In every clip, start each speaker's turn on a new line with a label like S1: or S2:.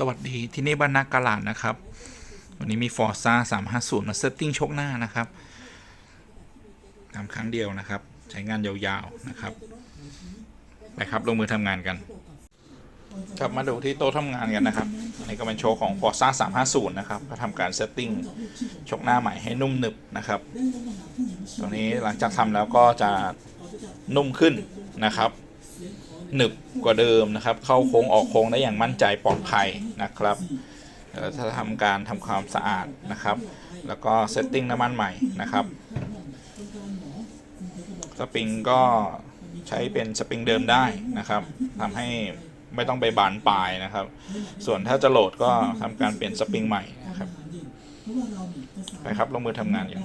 S1: สวัสดีที่นี่บ้านนากาลาดนะครับ วันนี้มี Forza 350มาเซตติ้งชกหน้านะครับทำครั้งเดียวนะครับ ใช้งานยาวๆนะครับไปครับลงมือทำงานกัน ครับมาดูที่โต๊ะทำงานกันนะครับอันนี้ก็เป็นโชว์ของ Forza 350นะครับก็ทำการเซตติ้งชกหน้าใหม่ให้นุ่มหนึบนะครับตรงนี้หลังจากทำแล้วก็จะนุ่มขึ้นนะครับ หนึบกว่าเดิมนะครับ เข้าโค้งออกโค้งได้อย่างมั่นใจปลอดภัยนะครับถ้าทำการทำความสะอาดนะครับ แล้วก็เซตติ้งน้ำมันใหม่นะครับสปริงก็ใช้เป็นสปริงเดิมได้นะครับทำให้ไม่ต้องไปบานปลายนะครับ ส่วนถ้าจะโหลดก็ทำการเปลี่ยนสปริงใหม่นะครับไปครับลงมือทำงานอย่าง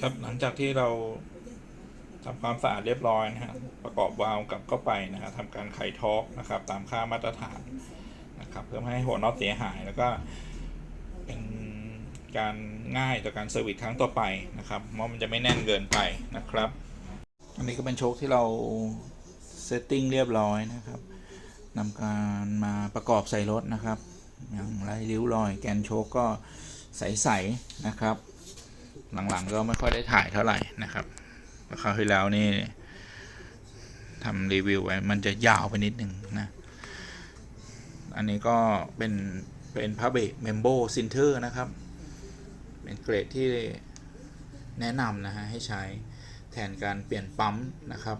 S1: ครับหลังจากที่เรา ทำความสะอาดเรียบร้อยนะฮะประกอบวาล์วกลับเข้าไปนะฮะทำการไขท็อกนะครับ ตามค่ามาตรฐานนะครับเพื่อไม่ให้หัวน็อตเสียหายแล้วก็เป็นการง่ายต่อการเซอร์วิสครั้งต่อไปนะครับเพราะมันจะไม่แน่นเกินไปนะครับ อันนี้ก็เป็นโชคที่เราเซตติ้งเรียบร้อยนะครับนำการมาประกอบใส่รถนะครับ อย่างไรริ้วรอยแกนโชคก็ใสๆนะครับ หลังๆก็ไม่ค่อยได้ถ่ายเท่าไหร่นะครับ คราวที่แล้วนี่ทำรีวิวไว้ มันจะยาวไปนิดหนึ่งนะ อันนี้ก็เป็นเป็นพาเบกเมมโบซินเทอร์นะครับ เป็นเกรดที่แนะนำนะฮะ ให้ใช้แทนการเปลี่ยนปั๊มนะครับ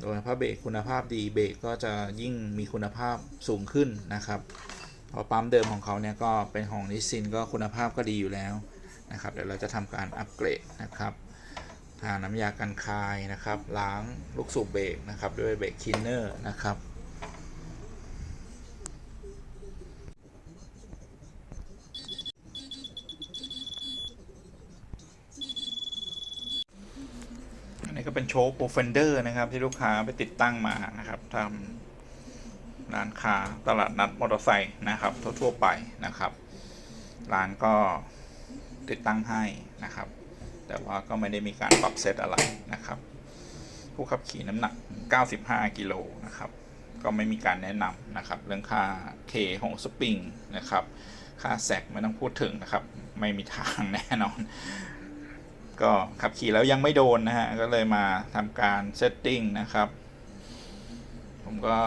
S1: โดยพาเบรกคุณภาพดีเบรกก็จะยิ่งมีคุณภาพสูงขึ้นนะครับเพราะปั๊มเดิมของเขาเนี่ยก็เป็นของนิสซินก็คุณภาพก็ดีอยู่แล้วนะครับ เดี๋ยวเราจะทำการอัปเกรดนะครับ น้ำยากันคายนะครับ ล้างลูกสูบเบรกนะครับ ด้วยเบรกคลีนเนอร์นะครับอันนี้ก็เป็นโชว์โปรเฟนเดอร์นะครับ ที่ลูกค้าไปติดตั้งมานะครับทำร้านค้าตลาดนัดมอเตอร์ไซค์นะครับ ทั่วๆไปนะครับ ร้านก็ติดตั้งให้นะครับ แต่ว่าก็ไม่ได้มีการปรับเซตอะไรนะครับ ผู้ขับขี่น้ำหนัก 95 กิโลนะครับ ก็ไม่มีการแนะนำนะครับ เรื่องค่าเคของสปริงนะครับ ค่าแซกไม่ต้องพูดถึงนะครับ ไม่มีทางแน่นอน ก็ขับขี่แล้วยังไม่โดนนะฮะ ก็เลยมาทำการเซตติ้งนะครับ ผมก็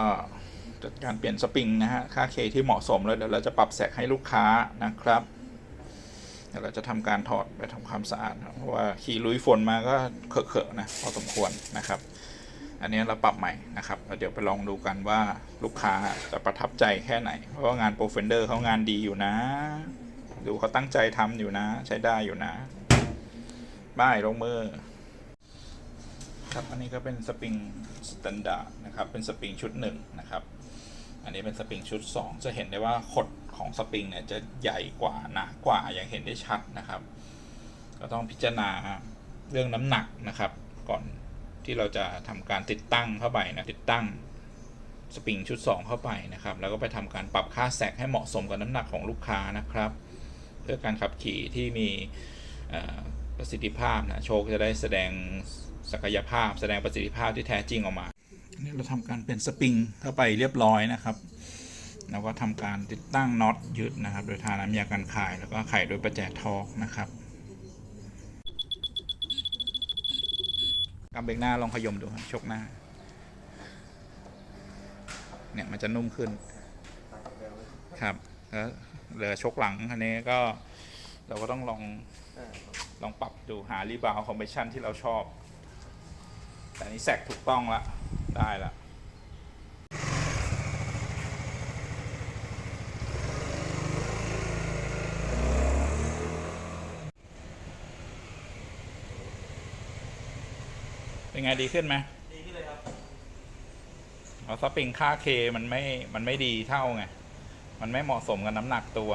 S1: จัดการเปลี่ยนสปริงนะฮะ ค่าเคที่เหมาะสมแล้วเดี๋ยวเราจะปรับแซกให้ลูกค้านะครับ เดี๋ยวเราจะทำการถอดไปทำความสะอาดเพราะว่าขี่ลุยฝนมาก็เคอะๆนะพอสมควรนะครับ อันนี้เราปรับใหม่นะครับเดี๋ยวไปลองดูกันว่าลูกค้าจะประทับใจแค่ไหน เพราะว่างานโปรเฟนเดอร์เขางานดีอยู่นะ ดูเขาตั้งใจทำอยู่นะ ใช้ได้อยู่นะบ้ายลงมือครับอันนี้ก็เป็นสปริงสแตนดาร์ดนะครับเป็นสปริงชุดหนึ่งนะครับอันนี้เป็นสปริงชุด 2 จะเห็นได้ว่าขด ของสปริงเนี่ยจะใหญ่กว่าหนากว่าอย่างเห็นได้ชัดนะครับ ก็ต้องพิจารณาเรื่องน้ำหนักนะครับ ก่อนที่เราจะทำการติดตั้งเข้าไปนะติดตั้งสปริงชุด 2 เข้าไปนะครับ แล้วก็ไปทำการปรับค่าแสกให้เหมาะสมกับน้ำหนักของลูกค้านะครับ เพื่อการขับขี่ที่มีประสิทธิภาพนะโชคจะได้แสดงศักยภาพ แสดงประสิทธิภาพที่แท้จริงออกมาอันนี้เราทำการเป็นสปริงเข้าไปเรียบร้อยนะครับ แล้วก็ทำการติดตั้งน็อตยึดนะครับ โดยทาน้ำยากันคายแล้วก็ไขโดยประแจทอร์กนะครับกำเบรกหน้าลองขยมดูครับชกหน้า เนี่ยมันจะนุ่มขึ้น ครับแล้วเหลือชกหลังอันนี้ก็เราก็ต้องลองลองปรับดูหารีบาวคอมเพรสชันที่เราชอบ แต่นี้แสกถูกต้องละได้ละ เป็นไงดีขึ้นไหม
S2: ดีขึ้นเลยครับ
S1: เอาสปริงค่าเคมันไม่มันไม่ดีเท่าไง มันไม่เหมาะสมกับน้ำหนักตัว